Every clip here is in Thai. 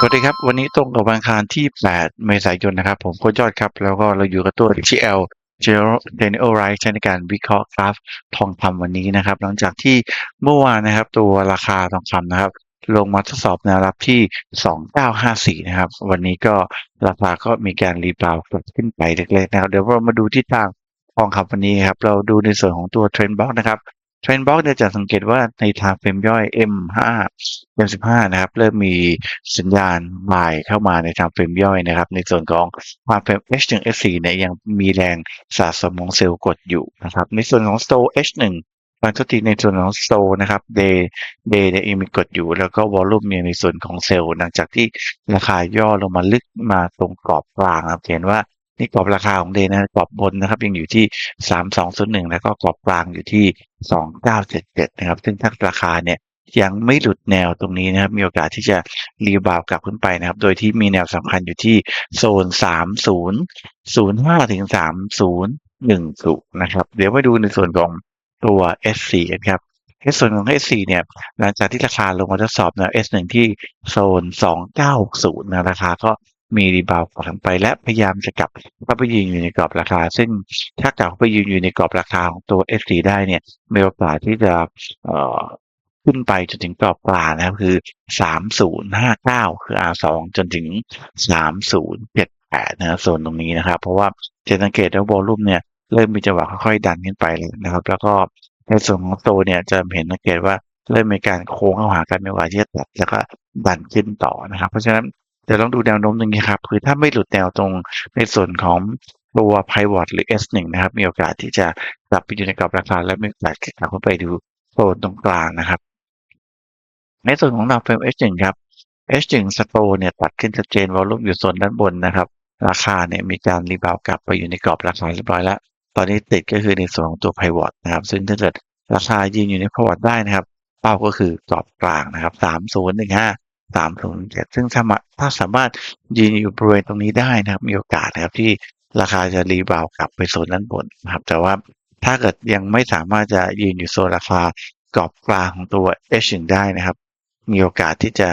สวัสดีครับ วันนี้ตรงกับวันอังคารที่ 8 เมษายนนะครับ ผมโค้ชยอดครับ แล้วก็เราอยู่กับตัว GL General Right ใช้ในการวิเคราะห์กราฟทองคำวันนี้นะครับ หลังจากที่เมื่อวานนะครับ ตัวราคาทองคำนะครับ ลงมาทดสอบแนวรับที่ 2954 นะครับ วันนี้ก็ราคาก็มีการรีบาวกลับขึ้นไปเล็กๆนะครับ เดี๋ยวเรามาดูทิศทางทองคำวันนี้ครับ เราดูในส่วนของตัวเทรนด์บล็อกนะครับ เทรนด์บล็อกเนี่ยจะสังเกตว่าในทางเฟรมย่อย M5 M15 นะครับ เริ่มมีสัญญาณบายเข้ามาในทางเฟรมย่อยนะครับ ในส่วนของความเฟรม H1 H4 เนี่ยยังมีแรงสะสมของเซลล์กดอยู่นะครับ ในส่วนของ Stow H1 บางทุทีในส่วนของ Stow นะครับ Day Day เนี่ยยังมีกดอยู่ แล้วก็วอลลุ่มเนี่ยในส่วนของเซลล์หลังจากที่ราคาย่อลงมาลึกมาตรงกรอบกลางครับเห็นว่า นี่กรอบราคาของเดย์นะกรอบบนนะครับยังอยู่ที่3201แล้วก็กรอบกลางอยู่ที่2977นะครับซึ่งถ้าราคาเนี่ยยังไม่หลุดแนวตรงนี้นะครับ มีโอกาสที่จะรีบาวกลับขึ้นไปนะครับ โดยที่มีแนวสำคัญอยู่ที่โซน 3005 ถึง 3010 นะครับ เดี๋ยวไปดูในส่วนของตัว S4 กันครับในส่วนของ S4 เนี่ย หลังจากที่ราคาลงมาทดสอบแนว S1 ที่โซน 2960นะราคาก็ มีรีบาวกลับไปและพยายามจะกลับเข้าไปยืนอยู่ในกรอบราคา ซึ่งถ้ากลับเขาไปยืนอยู่ในกรอบราคาของตัว S4 ได้เนี่ยมีโอกาสที่จะเอ่อขึ้นไปจนถึงกรอบกลางนะครับคือ 3059 คือ R2 จนถึง 3078นะครับโซนตรงนี้นะครับ เพราะว่าจะสังเกตว่าวอลลุ่มเนี่ยเริ่มมีจังหวะค่อยๆดันขึ้นไปเลยนะครับ แล้วก็ในส่วนของโตเนี่ยจะเห็นสังเกตว่าเริ่มมีการโค้งเข้าหากันไม่ว่าที่จะตัดแล้วก็ดันขึ้นต่อนะครับ เพราะฉะนั้น เดี๋ยวลองดูแนวโน้มตรงนี้ครับคือถ้าไม่หลุดแนวตรงในส่วนของตัว pivot หรือ S1 นะครับ มีโอกาสที่จะกลับไปอยู่ในกรอบราคาและมีโอกาสกลับเข้าไปดูโซนตรงกลางนะครับ ในส่วนของแนวเฟรม H1 ครับ H1 สโตเนี่ยตัดขึ้นชัดเจนวอลลุ่มอยู่โซนด้านบนนะครับ ราคาเนี่ยมีการรีบาวกลับไปอยู่ในกรอบราคาเรียบร้อยแล้ว ตอนนี้ติดก็คือในส่วนของตัว pivot นะครับ ซึ่งถ้าเกิดราคายืนอยู่ใน pivot ได้นะครับ เป้าก็คือกรอบกลางนะครับ 3015 สามศูนย์เจ็ดซึ่งถ้ามาถ้าสามารถยืนอยู่บริเวณตรงนี้ได้นะครับ มีโอกาสนะครับที่ราคาจะรีบาวกลับไปโซนด้านบนนะครับ แต่ว่าถ้าเกิดยังไม่สามารถจะยืนอยู่โซนราคากรอบกลางของตัว H 1ได้นะครับ มีโอกาสที่จะ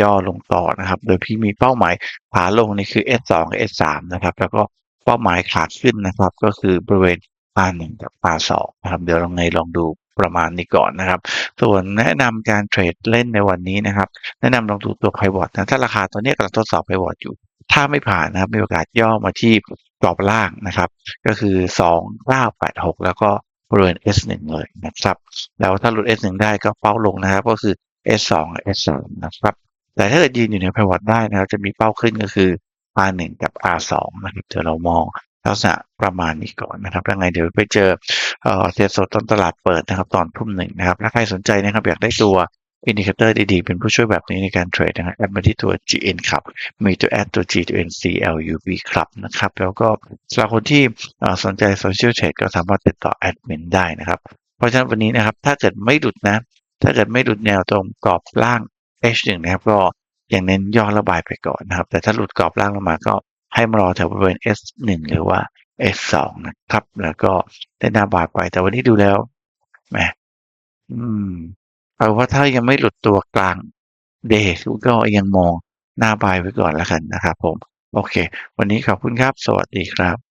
ย่อลงต่อนะครับ โดยพี่มีเป้าหมายขาลงนี่คือ S2 กับ S3 นะครับ แล้วก็เป้าหมายขาขึ้นนะครับ ก็คือบริเวณ R1 กับ R2 นะครับ เดี๋ยวลองไงลองดูประมาณนี้ก่อนนะครับ ส่วนแนะนำการเทรดเล่นในวันนี้นะครับ แนะนำลองดูตัว pivot นะถ้าราคาตัวนี้กำลังทดสอบ pivot อยู่ ถ้าไม่ผ่านนะครับมีโอกาสย่อมาที่กรอบล่างนะครับ ก็คือ2986 แล้วก็บริเวณ S1 เลยนะครับ แล้วถ้าหลุด S1 ได้ก็เป้าลงนะครับ ก็คือ S2 S3 นะครับ แต่ถ้าเกิดยืนอยู่ใน pivot ได้นะครับ จะมีเป้าขึ้นก็คือ R1 กับ R2 นะครับ เดี๋ยวเรามอง ลักษณะประมาณนี้ก่อนนะครับยังไงเดี๋ยวไปเจอเอ่อเทสดตอนตลาดเปิดนะครับ ตอนทุ่มหนึ่งนะครับถ้าใครสนใจนะครับอยากได้ตัวอินดิเคเตอร์ดีๆ เป็นผู้ช่วยแบบนี้ในการเทรดนะครับแอดมาที่ตัว GN ครับ มีตัวแอดตัว G ตัว N C L U B ครับนะครับ แล้วก็สำหรับคนที่สนใจโซเชียลเทรดก็สามารถติดต่อแอดมินได้นะครับ เพราะฉะนั้นวันนี้นะครับ ถ้าเกิดไม่หลุดนะ ถ้าเกิดไม่หลุดแนวตรงกรอบล่าง H1 นะครับ ก็ยังเน้นย่อระบายไปก่อนนะครับ แต่ถ้าหลุดกรอบล่างลงมาก็ ให้มารอแถวบริเวณ S1 หรือว่า S2 นะครับ แล้วก็ได้หน้าบาทไป แต่วันนี้ดูแล้วแหมอืมเอาว่าถ้ายังไม่หลุดตัวกลางเดย์ก็ยังมองหน้าบายไว้ก่อนแล้วกันนะครับผม โอเค วันนี้ขอบคุณครับ สวัสดีครับ